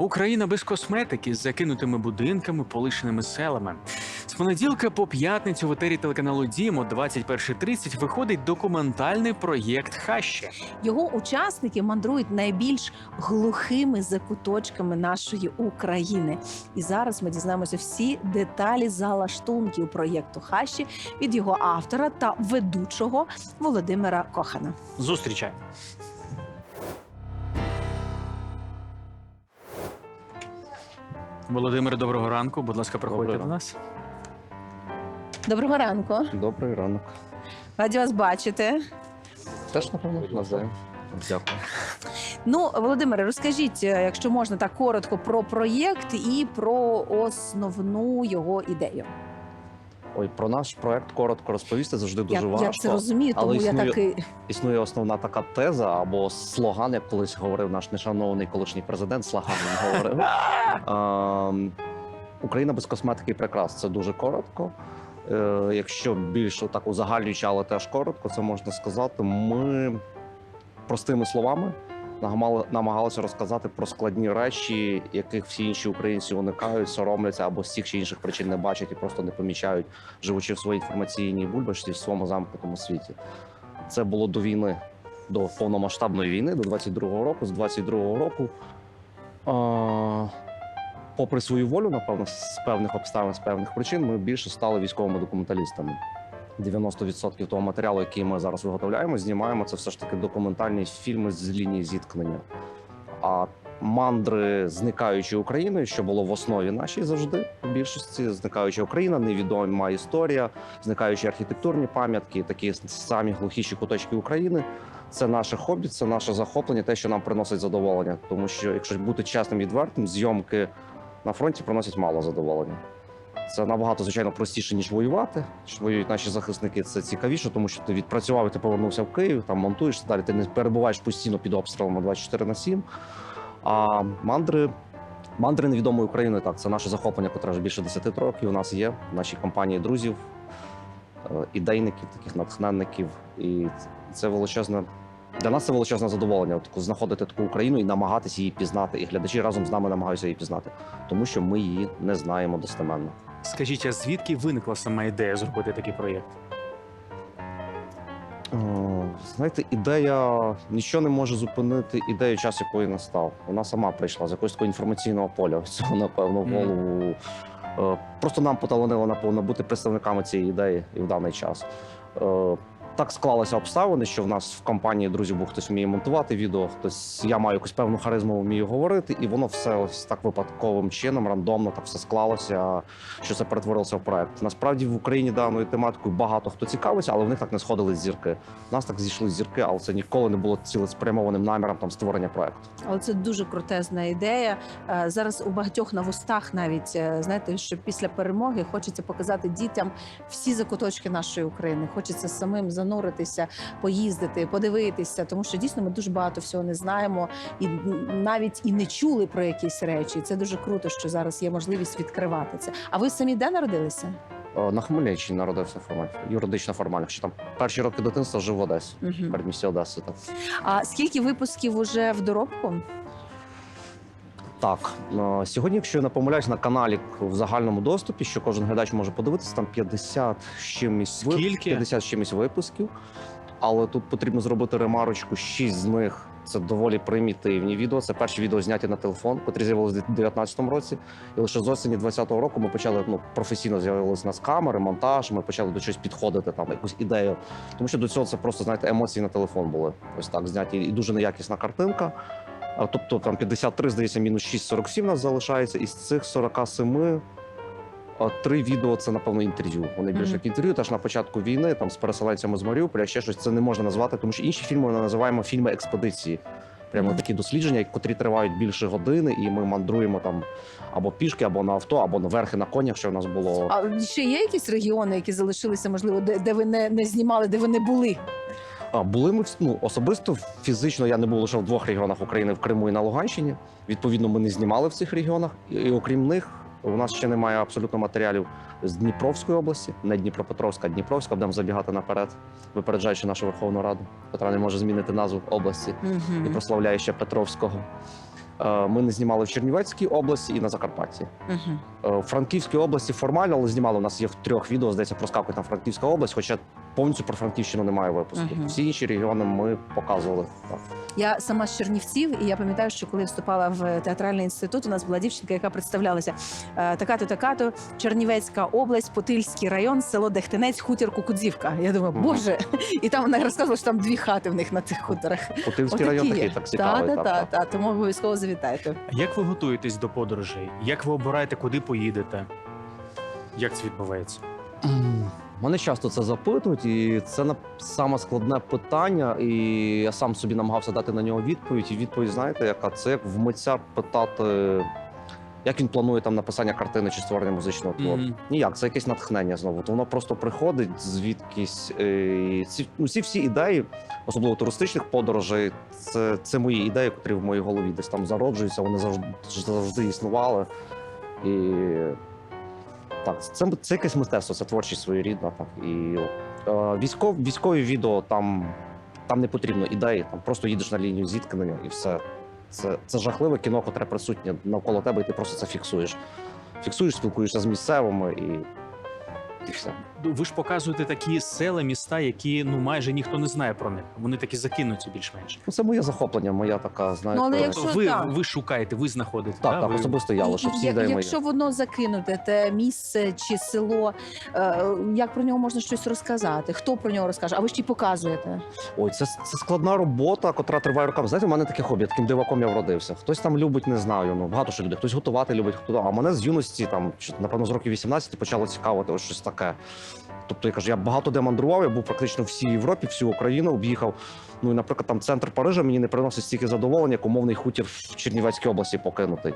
Україна без косметики з закинутими будинками, полишеними селами. З понеділка по п'ятницю в етері телеканалу Дім о 21.30 виходить документальний проєкт Хаща. Його учасники мандрують найбільш глухими закуточками нашої України. І зараз ми дізнаємося всі деталі залаштунків проєкту Хащі від його автора та ведучого Володимира Кохана. Зустрічай. Володимир, доброго ранку. Будь ласка, проходьте Доброго до нас. Доброго ранку. Добрий ранок. Раді вас бачити. Теж, напевно, навзаєм. Дякую. Ну, Володимире, розкажіть, е, якщо можна так коротко про проєкт і про основну його ідею. Ой, про наш проект коротко розповісти завжди дуже я, важко. я це розумію, але тому існує- так і Існує основна така теза або слоган, як колись говорив наш нешановний колишній президент. Слаган він говорив. Україна без косметики і прикрас. Це дуже коротко. Е, Якщо більш так узагальнюючи, але теж коротко, це можна сказати. Ми простими словами намагалися розказати про складні речі, яких всі інші українці уникають, соромляться або з цих чи інших причин не бачать і просто не помічають, живучи в своїй інформаційній бульбашці в своєму замкнутому світі. Це було до війни, до повномасштабної війни, до 22-го року. З 22-го року, попри свою волю, напевно, з певних обставин, з певних причин, ми більше стали військовими документалістами. 90% того матеріалу, який ми зараз виготовляємо, знімаємо, це все ж таки документальні фільми з лінії зіткнення. А мандри зникаючи Україною, що було в основі нашій завжди в більшості, зникаюча Україна, невідома історія, зникаючі архітектурні пам'ятки, такі самі глухіші куточки України. Це наше хобі, це наше захоплення, те, що нам приносить задоволення. Тому що, якщо бути чесним і відвертим, зйомки на фронті приносять мало задоволення. Це набагато звичайно простіше ніж воювати. Воюють наші захисники. Це цікавіше, тому що ти відпрацював і ти повернувся в Київ, там монтуєшся далі. Ти не перебуваєш постійно під обстрілами 24 на 7. А мандри. Мандри невідомої України так, це наше захоплення, котре вже більше 10 років. У нас є в нашій компанії друзів, е, ідейників, таких натхненників. І це величезне. Для нас це величезне задоволення таку знаходити таку Україну і намагатися її пізнати. І глядачі разом з нами намагаються її пізнати, тому що ми її не знаємо достеменно. Скажіть, а звідки виникла сама ідея зробити такий проєкт? О, Знаєте, ідея нічого не може зупинити ідею, час якої настав. Вона сама прийшла з якогось такого інформаційного поля. Цього напевно в голову. Е, Просто нам поталанило напевно бути представниками цієї ідеї і в даний час. Так склалися обставини, що в нас в компанії друзів був хтось вміє монтувати відео, хтось я маю якусь певну харизму, вмію говорити, і воно все ось так випадковим чином, рандомно так все склалося, що це перетворилося в проект. Насправді в Україні даною тематикою багато хто цікавиться, але в них так не сходили зірки. В нас так зійшли зірки, але це ніколи не було цілеспрямованим наміром там створення проекту. Але це дуже крутезна ідея. Е, Зараз у багатьох на вустах навіть е, знаєте, що після перемоги хочеться показати дітям всі закуточки нашої України. Хочеться самим зануритися, поїздити, подивитися, тому що дійсно ми дуже багато всього не знаємо і навіть і не чули про якісь речі. Це дуже круто, що зараз є можливість відкривати це. А ви самі де народилися? На Хмельниччині народився формально, юридично формально. Що там перші роки дитинства жив в Одесі, Угу. передмісті Одеси. Так. А скільки випусків уже в доробку? Так, е, сьогодні, якщо я не помиляюсь, на каналі в загальному доступі, що кожен глядач може подивитися, там 50 з чимось Скільки? 50 з чимось випусків. Але тут потрібно зробити ремарочку. Шість з них це доволі примітивні відео. Це перші відео зняті на телефон, котрі з'явилися в 2019 році. І лише з осені 2020 року ми почали ну професійно з'явилися нас камери, монтаж. Ми почали до чогось підходити, там якусь ідею. Тому що до цього це просто знаєте емоції на телефон були ось так зняті, і дуже неякісна картинка. Тобто там 53, здається, мінус 6, 47 нас залишається. Із цих 47 три відео це, напевно, інтерв'ю. Вони більше як інтерв'ю, теж на початку війни, там з переселенцями з Маріуполя, ще щось це не можна назвати, тому що інші фільми ми називаємо фільми експедиції. Прямо такі дослідження, котрі тривають більше години, і ми мандруємо там або пішки, або на авто, або на верхи на конях, що в нас було. А ще є якісь регіони, які залишилися, можливо, де, де ви не, не знімали, де ви не були? А були ми ну, особисто фізично. Я не був лише в двох регіонах України в Криму і на Луганщині. Відповідно, ми не знімали в цих регіонах. І, і окрім них, у нас ще немає абсолютно матеріалів з Дніпровської області, не Дніпропетровська, а Дніпровська. Будемо забігати наперед, випереджаючи нашу Верховну Раду, яка не може змінити назву області і Угу. прославляє ще Петровського. Е, Ми не знімали в Чернівецькій області і на Закарпатті. Угу. Е, В Франківській області формально, але знімали. У нас є в трьох відео, здається, проскакує там Франківська область, хоча повністю про Франківщину немає випуску. Мгм. Всі інші регіони ми показували. Так. Я сама з Чернівців, і я пам'ятаю, що коли вступала в театральний інститут, у нас була дівчинка, яка представлялася е, така-то, така-то, Чернівецька область, Потильський район, село Дехтинець, хутір Кукудзівка. Я думаю, Мгм. боже, і там вона розказувала, що там дві хати в них на цих хуторах. Путильський район такий так цікавий. Та, так, та, так. тому обов'язково завітайте. Як ви готуєтесь до подорожей? Як ви обираєте, куди поїдете? Як це відбувається? М, Мене часто це запитують, і це саме складне питання. І я сам собі намагався дати на нього відповідь. І відповідь, знаєте, яка це як в митця питати, як він планує там написання картини чи створення музичного твору. Мгм. Ніяк, це якесь натхнення знову. То воно просто приходить звідкись. е, і Ці, ну, ці всі ідеї, особливо туристичних подорожей, це, це мої ідеї, які в моїй голові десь там зароджуються. Вони завжди завжди існували. І так, це, це якесь мистецтво, це творчість своєрідна. Так і е, військов, військові відео там, там не потрібно ідеї, там просто їдеш на лінію зіткнення і все. Це, це жахливе кіно, котре присутнє навколо тебе, і ти просто це фіксуєш. Фіксуєш, спілкуєшся з місцевими і, і. Ви ж показуєте такі села, міста, які ну майже ніхто не знає про них. Вони такі закинуті більш-менш. Ну, це моє захоплення, моя така, знаєте. Ну, але якщо- Тобто ви, так. ви шукаєте, ви знаходите. так, да? ви... особисто я, лише всі і- ідеї мої. Якщо воно закинуте, те місце чи село, е, як про нього можна щось розказати? Хто про нього розкаже? А ви ж ті показуєте? Ой, це, це складна робота, котра триває роками. Знаєте, у мене таке хобі, таким диваком я вродився. Хтось там любить, не знаю. Ну багато що людей. Хтось готувати любить, хто а мене з юності, там напевно, з років 18 почало цікавити ось щось таке. Тобто я кажу, я багато де мандрував, я був практично в всій Європі, всю Україну об'їхав. Ну і, наприклад, там центр Парижа мені не приносить стільки задоволення, як умовний хутір в Чернівецькій області покинутий.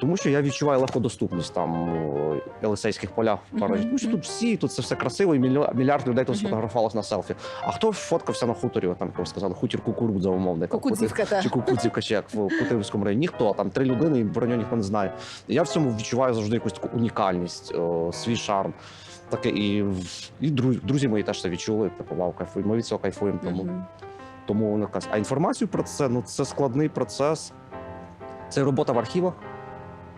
Тому що я відчуваю легкодоступність там у Елисейських полях в Парижі. Тому що тут всі, тут це все красиво, і мільярд людей тут Мгм. сфотографувалось на селфі. А хто фоткався на хуторі, там як сказали, хутір кукурудза умовний. там, Кукудзівка та Чи кукудзівка, чи як в Кутивському районі. Ніхто там три людини, і про нього ніхто не знає. І я в цьому відчуваю завжди якусь таку унікальність, о, свій шарм. Таке і, і друзі, мої теж це відчули. Типу, вау, кайфуємо. Ми від цього кайфуємо. Тому, Мгм. тому воно каже. А інформацію про це ну це складний процес. Це робота в архівах,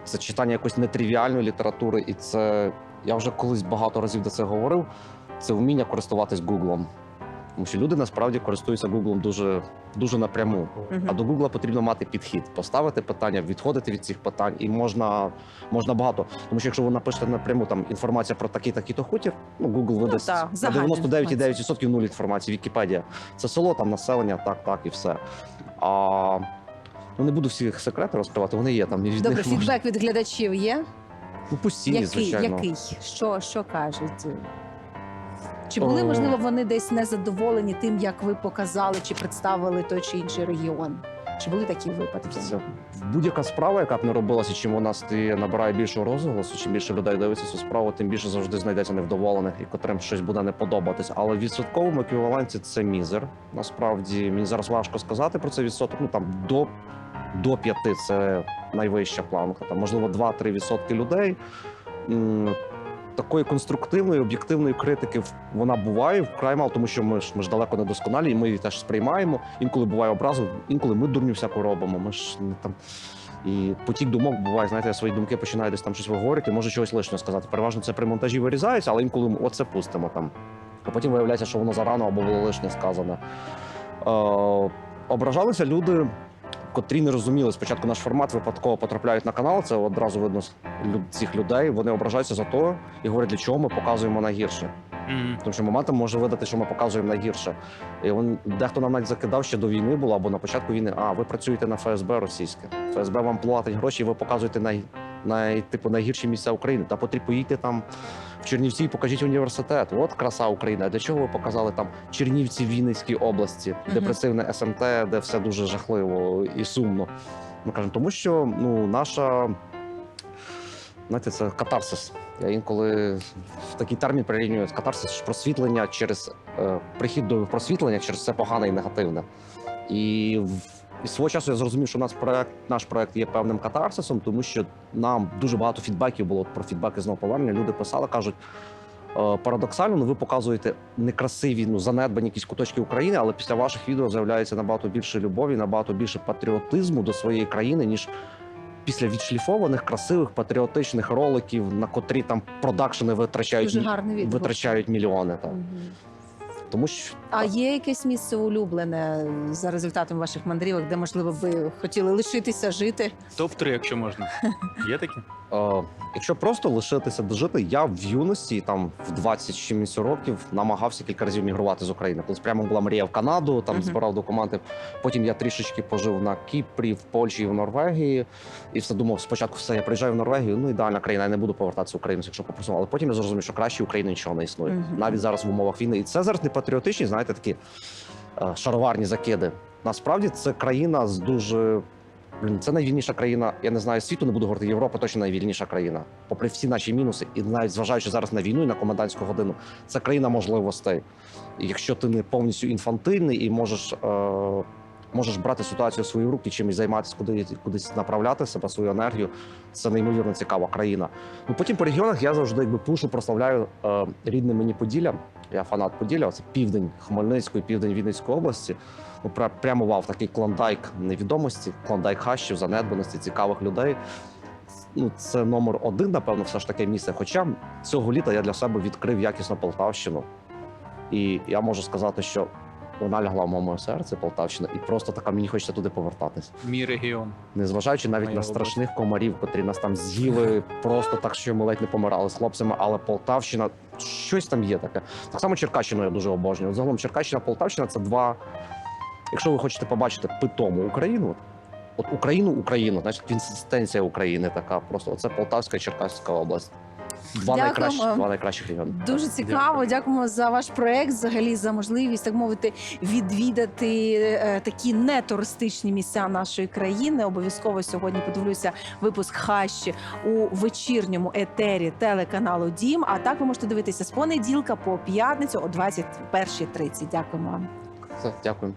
це читання якоїсь нетривіальної літератури, і це я вже колись багато разів до це говорив. Це вміння користуватись Гуглом. Тому що люди насправді користуються Гуглом дуже, дуже напряму. Мгм. А до Гугла потрібно мати підхід, поставити питання, відходити від цих питань, і можна, можна багато. Тому що якщо ви напишете напряму там інформація про такий такий то хутір, ну Google видасть так, на загальна 99,9% нуль інформації. Вікіпедія це село, там населення, так, так і все. А ну не буду всі секрети розкривати, вони є там. Від Добре, них можна- від глядачів є? ну, постійні, Який? звичайно. Який? Що, що кажуть? Чи були, можливо, вони десь незадоволені тим, як ви показали чи представили той чи інший регіон? Чи були такі випадки? Це будь-яка справа, яка б не робилася, чим вона стає, набирає більшого розголосу, чим більше людей дивиться цю справу, тим більше завжди знайдеться невдоволених і котрим щось буде не подобатись. Але в відсотковому еквіваленті це мізер. Насправді мені зараз важко сказати про це відсоток. Ну там до, до 5 це найвища планка. Там можливо 2-3 відсотки людей. Такої конструктивної, об'єктивної критики вона буває вкрай мало, тому що ми ж ми ж далеко не досконалі, і ми її теж сприймаємо. Інколи буває образу, інколи ми дурню всяку робимо. Ми ж не там. І потік думок буває, знаєте, свої думки починаю десь там щось виговорити, може чогось лишнього сказати. Переважно це при монтажі вирізається, але інколи ми оце пустимо там. А потім виявляється, що воно зарано або було лишнє сказане. Е, ображалися люди, котрі не розуміли спочатку наш формат, випадково потрапляють на канал. Це одразу видно цих людей. Вони ображаються за то і говорять, для чого ми показуємо найгірше. Мгм. Тому що моментом може видати, що ми показуємо найгірше. І він дехто нам навіть закидав ще до війни було або на початку війни. А ви працюєте на ФСБ російське. ФСБ вам платить гроші, і ви показуєте най, най, типу, найгірші місця України. Та потрібно поїдьте там в Чернівці і покажіть університет. От краса України. А для чого ви показали там Чернівці в Вінницькій області, депресивне СМТ, де все дуже жахливо і сумно. Ми кажемо, тому що ну наша. Знаєте, це катарсис. Я інколи в такий термін прирівнюю катарсис просвітлення через е, прихід до просвітлення через все погане і негативне. І і свого часу я зрозумів, що наш проект, наш проект є певним катарсисом, тому що нам дуже багато фідбеків було про фідбеки знову повернення. Люди писали, кажуть: Е, Парадоксально, ну ви показуєте некрасиві, ну занедбані якісь куточки України, але після ваших відео з'являється набагато більше любові, набагато більше патріотизму до своєї країни, ніж після відшліфованих красивих патріотичних роликів, на котрі там продакшени витрачають витрачають мільйони. Там. Мгм. Тому що А є якесь місце улюблене за результатом ваших мандрівок, де можливо ви хотіли лишитися, жити? Топ 3 якщо можна. Є такі? Е, якщо просто лишитися дожити, я в юності, там в 20 чимось років, намагався кілька разів мігрувати з України. Колись прямо була мрія в Канаду, там Мгм. збирав документи. Потім я трішечки пожив на Кіпрі, в Польщі і в Норвегії. І все думав, спочатку все, я приїжджаю в Норвегію, ну ідеальна країна, я не буду повертатися в Україну, якщо попросимо. Але потім я зрозумів, що краще України нічого не існує. Мгм. Навіть зараз в умовах війни. І це зараз не патріотичні, знаєте, такі е, шароварні закиди. Насправді це країна з дуже. Це найвільніша країна. Я не знаю світу, не буду говорити. Європа точно найвільніша країна. Попри всі наші мінуси, і навіть зважаючи зараз на війну і на комендантську годину, це країна можливостей. Якщо ти не повністю інфантильний і можеш, е, можеш брати ситуацію в свої руки, чимось займатися, куди кудись направляти себе, свою енергію, це неймовірно цікава країна. Ну потім по регіонах я завжди якби пушу, прославляю е, рідне мені Поділля. Я фанат Поділля, це південь Хмельницької, південь Вінницької області. Ну, пра- прямо вав такий клондайк невідомості, клондайк хащів, занедбаності, цікавих людей. Ну, це номер один, напевно, все ж таке місце. Хоча цього літа я для себе відкрив якісно Полтавщину. І я можу сказати, що вона лягла в моєму серці, Полтавщина, і просто така мені хочеться туди повертатись. Мій регіон. Незважаючи навіть Моя на область. страшних комарів, котрі нас там з'їли просто так, що ми ледь не помирали з хлопцями, але Полтавщина щось там є таке. Так само Черкащину я дуже обожнюю. Загалом Черкащина, Полтавщина це два. Якщо ви хочете побачити питому Україну, от Україну, Україну, значить консистенція України така. Просто оце Полтавська і Черкаська область. Два Дякуємо. два найкращих регіони. Дуже цікаво. Дякуємо за ваш проект, взагалі за можливість так мовити відвідати е, такі нетуристичні місця нашої країни. Обов'язково сьогодні подивлюся випуск хащі у вечірньому етері телеканалу Дім. А так ви можете дивитися з понеділка по п'ятницю о 21.30. Дякуємо вам. Все, дякую.